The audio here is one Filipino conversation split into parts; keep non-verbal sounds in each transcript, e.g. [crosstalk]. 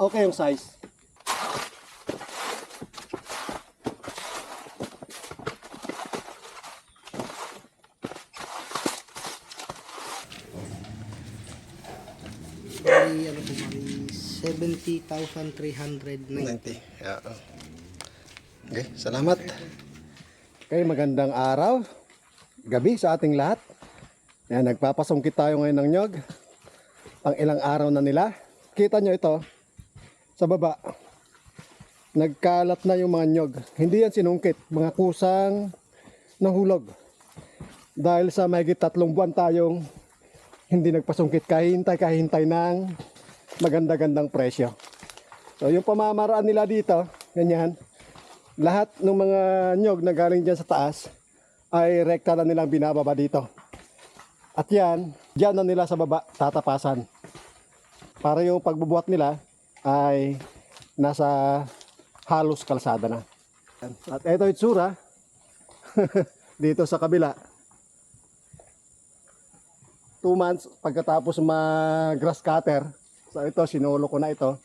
Okay yung size. Bali, ano po bali, 70,390. 90. Yeah. Okay, salamat. Okay, magandang araw. Gabi sa ating lahat. Yan, nagpapasungkit tayo ngayon ng nyog. Pang ilang araw na nila. Kita nyo ito. Sa baba. Nagkalat na yung mga nyog. Hindi yan sinungkit. Mga kusang nahulog. Dahil sa mahigit tatlong buwan tayong hindi nagpasungkit kahintay kahintay ng maganda-gandang presyo. So yung pamamaraan nila dito, ganyan, lahat ng mga nyog na galing dyan sa taas ay rekta na nilang binababa dito. At yan, dyan na nila sa baba tatapasan. Para yung pagbubuhat nila ay nasa halos kalsada na. At ito itsura [laughs] dito sa kabila. Two months pagkatapos mag-grass cutter. So ito, sinulo ko na ito.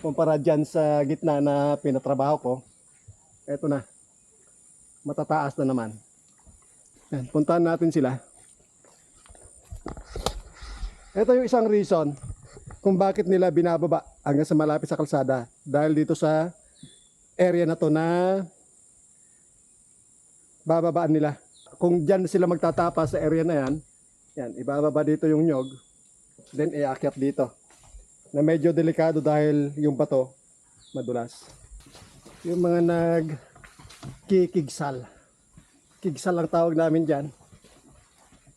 Kumpara dyan sa gitna na pinatrabaho ko. Ito na. Matataas na naman. Yan, puntahan natin sila. Ito yung isang reason kung bakit nila binababa hanggang sa malapit sa kalsada. Dahil dito sa area na to na bababaan nila. Kung dyan sila magtatapa sa area na yan, yan, ibababa dito yung nyog, then iakyat dito. Na medyo delikado dahil yung bato madulas. Yung mga nag kikigsal. Kigsal ang tawag namin dyan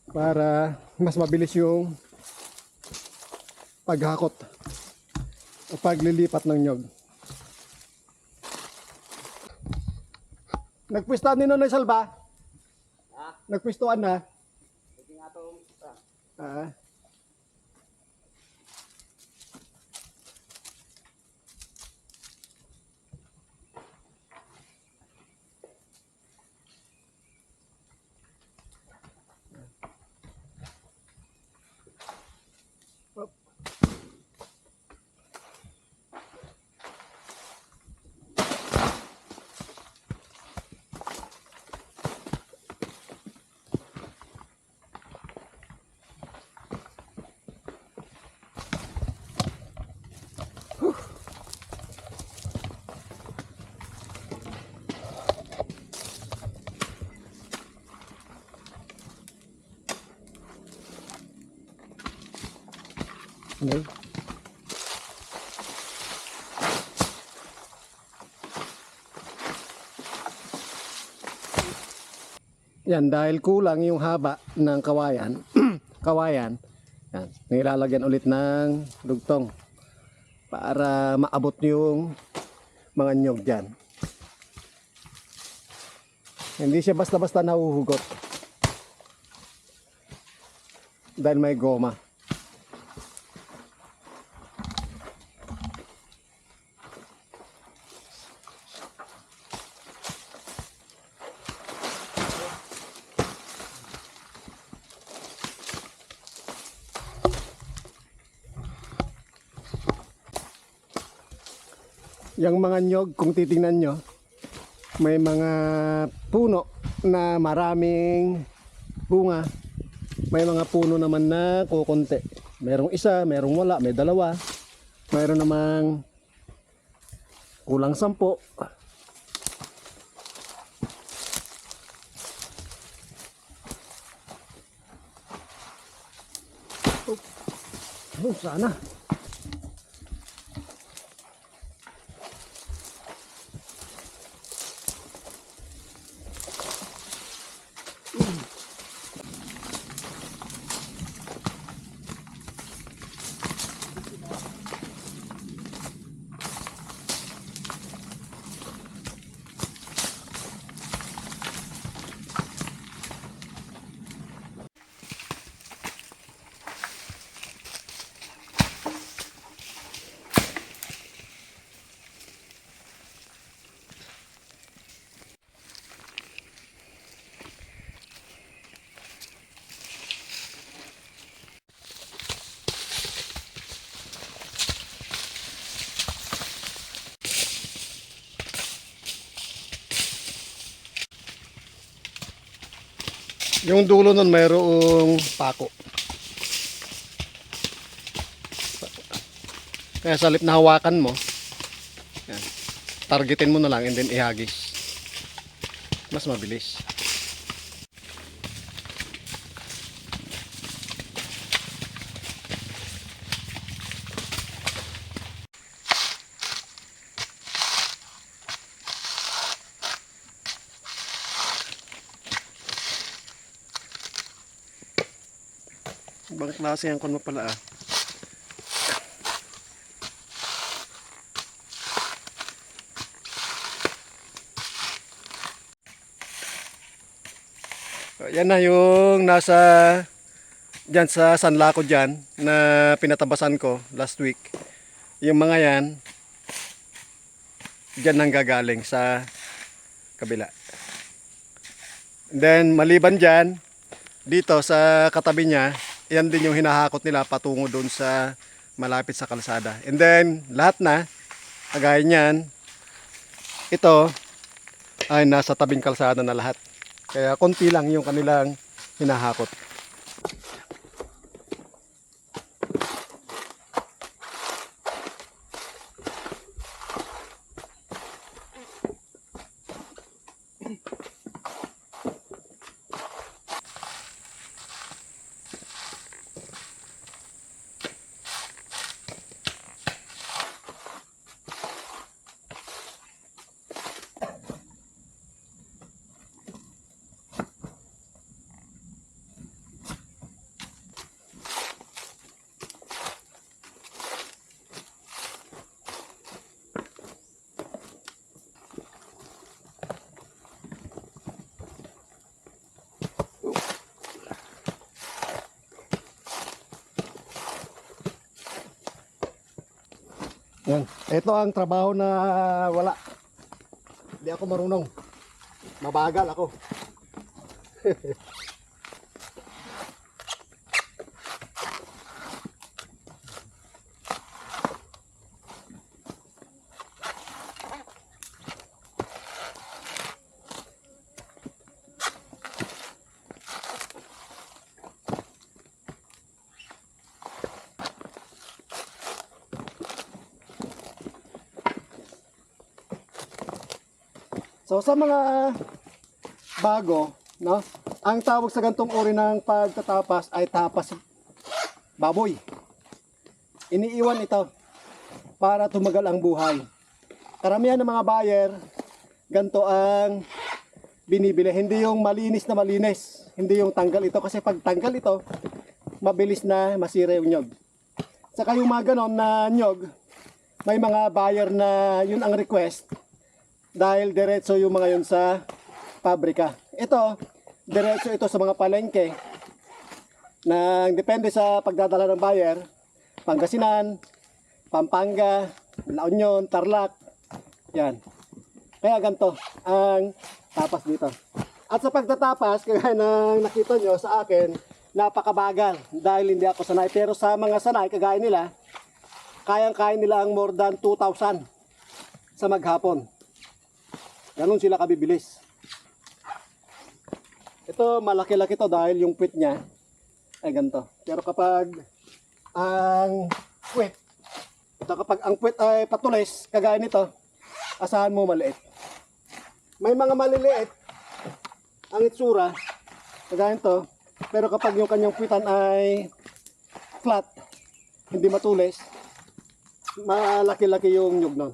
para mas mabilis yung paghakot paglilipat ng nyog. Nagpwistahan ni Nonoy Salba? Nagpwistuhan na? Ah. Okay. Yan, dahil kulang yung haba ng kawayan, [clears throat] kawayan, yan, nilalagyan ulit ng dugtong para maabot yung mga nyog dyan. Hindi siya basta-basta nahuhugot. Dahil may goma. Yung mga nyog, kung titingnan nyo, may mga puno na maraming bunga. May mga puno naman na kukunti. Merong isa, merong wala, may dalawa. Mayroon namang kulang sampo. Oh, oh sana. Yung dulo nun mayroong pako. Kaya sa na hawakan mo, targetin mo na lang and then ihagis. Mas mabilis. Ibang klase ang kon mo pala ah. Yan na yung nasa dyan sa sanla ko dyan na pinatabasan ko last week. Yung mga yan, dyan nang gagaling sa kabila. Then maliban dyan, dito sa katabi niya, yan din yung hinahakot nila patungo doon sa malapit sa kalsada. And then lahat na, kagaya niyan, ito ay nasa tabing kalsada na lahat. Kaya konti lang yung kanilang hinahakot. Yan. Ito ang trabaho na wala. Hindi ako marunong. Mabagal ako. [laughs] sa mga bago, no? Ang tawag sa gantong uri ng pagtatapas ay tapas baboy. Iniiwan ito para tumagal ang buhay. Karamihan ng mga buyer, ganto ang binibili. Hindi yung malinis na malinis. Hindi yung tanggal ito. Kasi pag tanggal ito, mabilis na masira yung nyog. Saka yung mga ganon na nyog, may mga buyer na yun ang request dahil diretso yung mga yun sa pabrika. Ito, diretso ito sa mga palengke na depende sa pagdadala ng buyer, Pangasinan, Pampanga, La Union, Tarlac, yan. Kaya ganito ang tapas dito. At sa pagtatapas, [laughs] kaya ng nakita nyo sa akin, napakabagal dahil hindi ako sanay. Pero sa mga sanay, kagaya nila, kayang-kaya nila ang more than 2,000 sa maghapon. Ganon sila kabibilis. Ito malaki-laki to dahil yung puwit niya ay ganito. Pero kapag ang puwit, ito kapag ang puwit ay patulis, kagaya nito, asahan mo maliit. May mga maliliit ang itsura, kagaya nito, pero kapag yung kanyang puwitan ay flat, hindi matulis, malaki-laki yung nyug nun.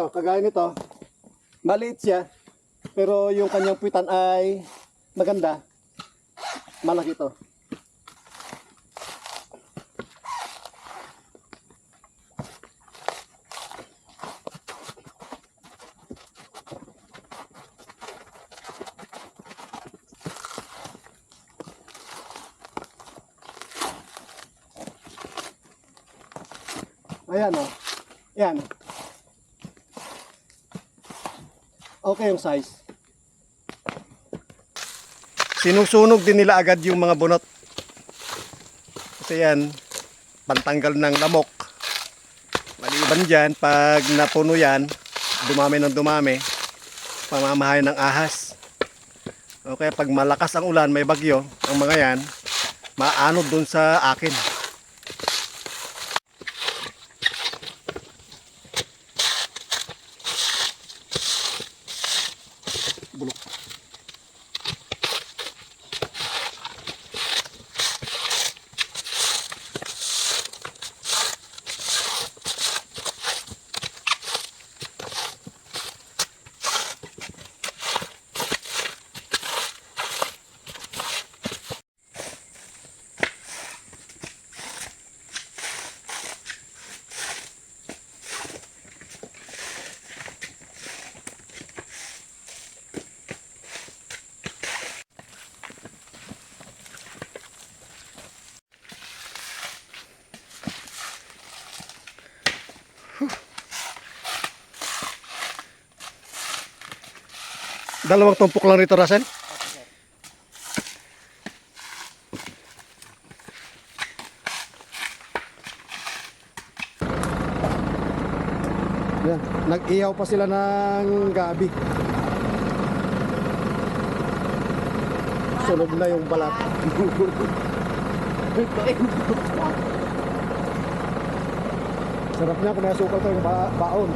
Ito, kagaya nito, maliit siya, pero yung kanyang puwitan ay maganda, malaki ito. Ayan o. Yan. Okay yung size. Sinusunog din nila agad yung mga bunot. Kasi yan, pantanggal ng lamok. Maliban dyan, pag napuno yan, dumami ng dumami, pamamahay ng ahas. O kaya pag malakas ang ulan, may bagyo, ang mga yan, maanod dun sa akin. Dalawang tumpok lang rito, Russell. Yan, nag-ihaw pa sila ng gabi. Sunog na yung balat. [laughs] [laughs] Sarap niya kung nasukal ko yung ba- baon.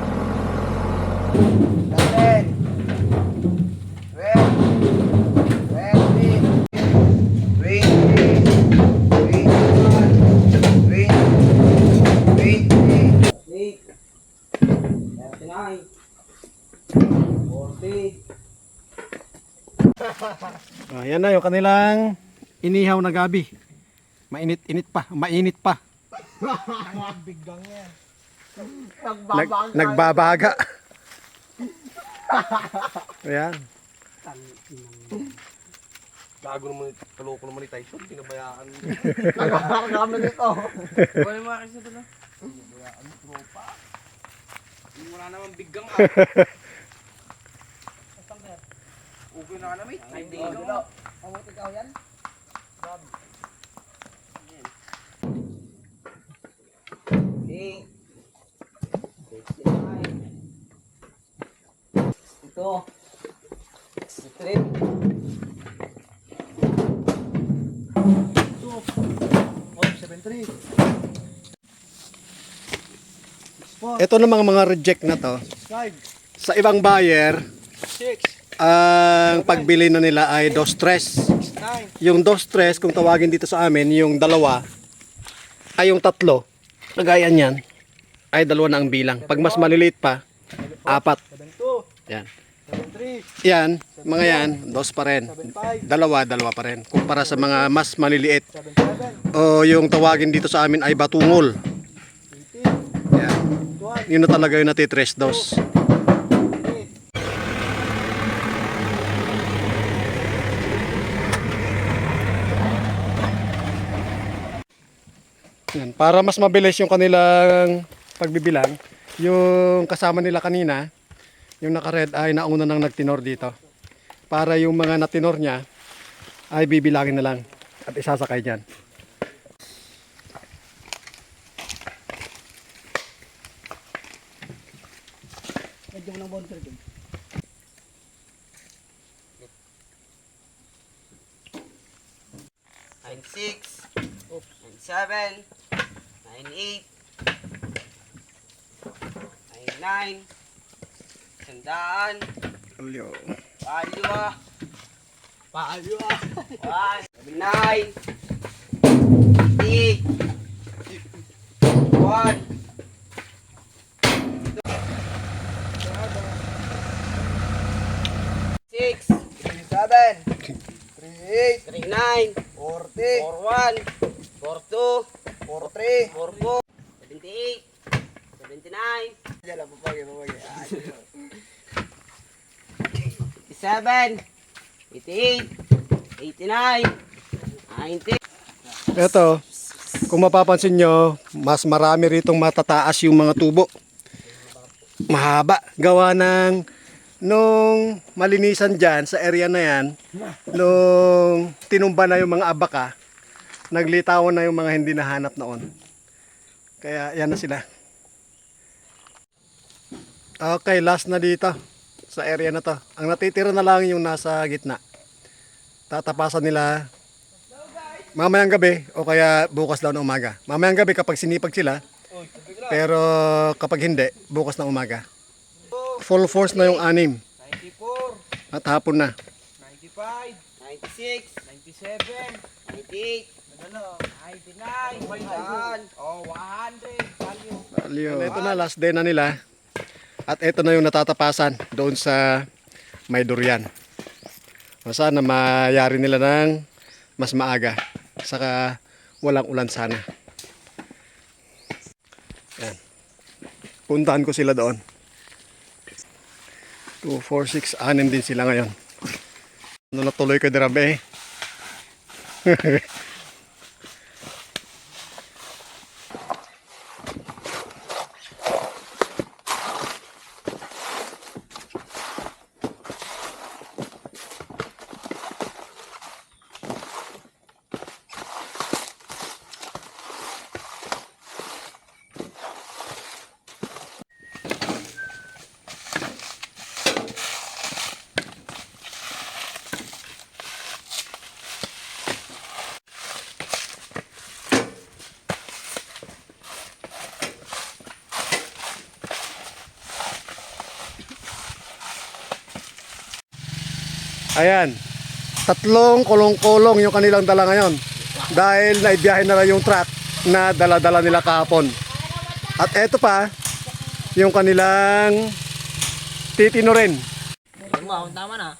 Forty. Ah, yan na yung kanilang inihaw na gabi. Mainit-init pa, mainit pa. [laughs] Nag, nagbabaga. [laughs] Ayan. Gago naman, kaloko naman ni Tyson, pinabayaan. Nagkakaroon nito. Wala akin sa doon ah. Pinabayaan tropa. Wala naman biggang ah. Okay na ka na, mate. Ay, di ka. Pamuti ka yan? Eight. Sixty-nine. Sixty-two. Sixty-three. Ito na mga mga reject na to. Sa ibang buyer, ang pagbili na nila ay dos tres. Yung dos tres, kung tawagin dito sa amin, yung dalawa, ay yung tatlo, kagaya niyan, ay dalawa na ang bilang. Pag mas maliliit pa, apat. Yan. Yan, mga yan, dos pa rin. Dalawa, dalawa pa rin. Kumpara sa mga mas maliliit. O yung tawagin dito sa amin ay batungol. Yan. Yun na talaga yung natitres dos. Yan, para mas mabilis yung kanilang pagbibilang, yung kasama nila kanina, yung naka-red ay nauna nang nagtinor dito. Para yung mga natinor niya ay bibilangin na lang at isasakay diyan. Nine six. Nine seven. Nine eight. Nine nine. Sandaan. Kalyo. Palyo ah. Palyo ah. Ay. Binay. Di. One. Six. Seven. Three eight. Three nine. Forty. Four one. Four two. Four three. Four four. Seventy eight. Seventy nine. Ya la papá que papá que. 87, 88, 89, Ito, kung mapapansin nyo, mas marami ritong matataas yung mga tubo. Mahaba. Gawa ng nung malinisan dyan sa area na yan, nung tinumba na yung mga abaka, naglitawan na yung mga hindi nahanap noon. Kaya yan na sila. Okay, last na dito sa area na to. Ang natitira na lang yung nasa gitna. tatapasan nila mamayang gabi o kaya bukas daw ng umaga. Mamayang gabi kapag sinipag sila, pero kapag hindi, bukas ng umaga. Full force na yung anim 94, at hapon na. 95, 96, 97, 98, ano, 99, 100, oh, 100, value. Value. Ito na, last day na nila. At ito na yung natatapasan doon sa may durian. Sana mayari nila ng mas maaga. Saka walang ulan sana. Yan. Puntahan ko sila doon. 2, 4, 6, anim din sila ngayon. Ano na tuloy ko dirabe. [laughs] Ayan. Tatlong kulong-kulong yung kanilang dala ngayon. Dahil naibiyahe na lang yung truck na dala-dala nila kahapon. At eto pa, yung kanilang titino rin. Wow, tama na.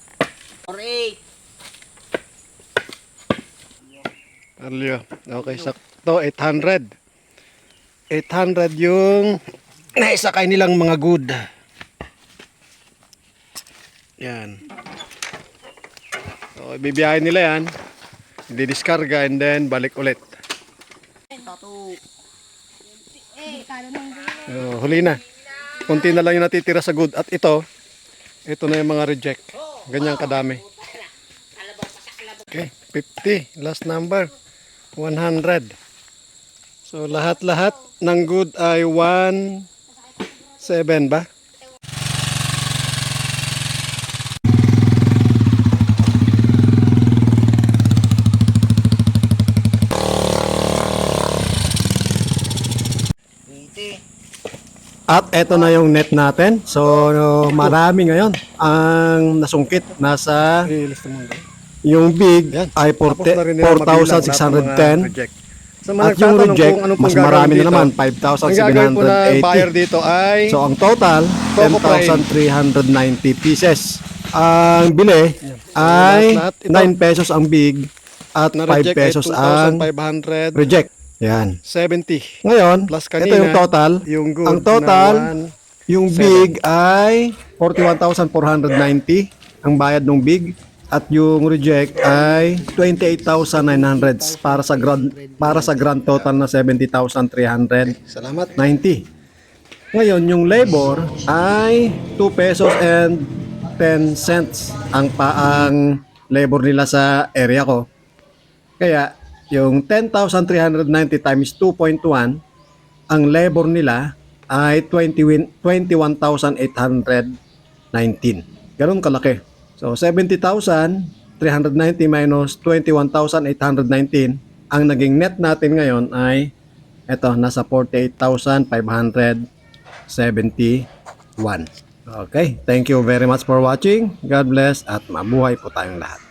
48, Arlio. Okay, sakto. 800. 800 yung naisakay nilang mga good. Yan. So, bibiyahin nila yan. Didiskarga and then balik ulit. Oh, huli na. Kunti na lang yung natitira sa good. At ito, ito na yung mga reject. Ganyan kadami. Okay, 50. Last number. 100. So lahat-lahat ng good ay 1 7 ba? At eto na yung net natin. So marami ngayon ang nasungkit. Nasa yung big ay Tapos na rin nila mabilang lahat ng mga 4,610. reject. Sa mga At yung reject, kung mas marami na dito, naman, na buyer 5,780. dito ay So ang total, Coco Prime. 10,390 pieces. Ang bili ay lahat ito. 9 pesos ang big at 5 na-reject ay pesos ang 2,570. reject. Yan. 70. Ngayon, Plus ito kanina, yung total. Yung good ang total, yung seven. big ay 41,490 ang bayad ng big at yung reject ay 28,900 para sa grand para sa grand total na 70,390. Salamat. Ngayon, yung labor ay 2 pesos and 10 cents ang paang labor nila sa area ko. Kaya, yung 10,390 times 2.1, ang labor nila ay 20 21,819. Ganun kalaki. So, 70,390 minus 21,819, ang naging net natin ngayon ay eto, nasa 48,571. Okay, thank you very much for watching. God bless at mabuhay po tayong lahat.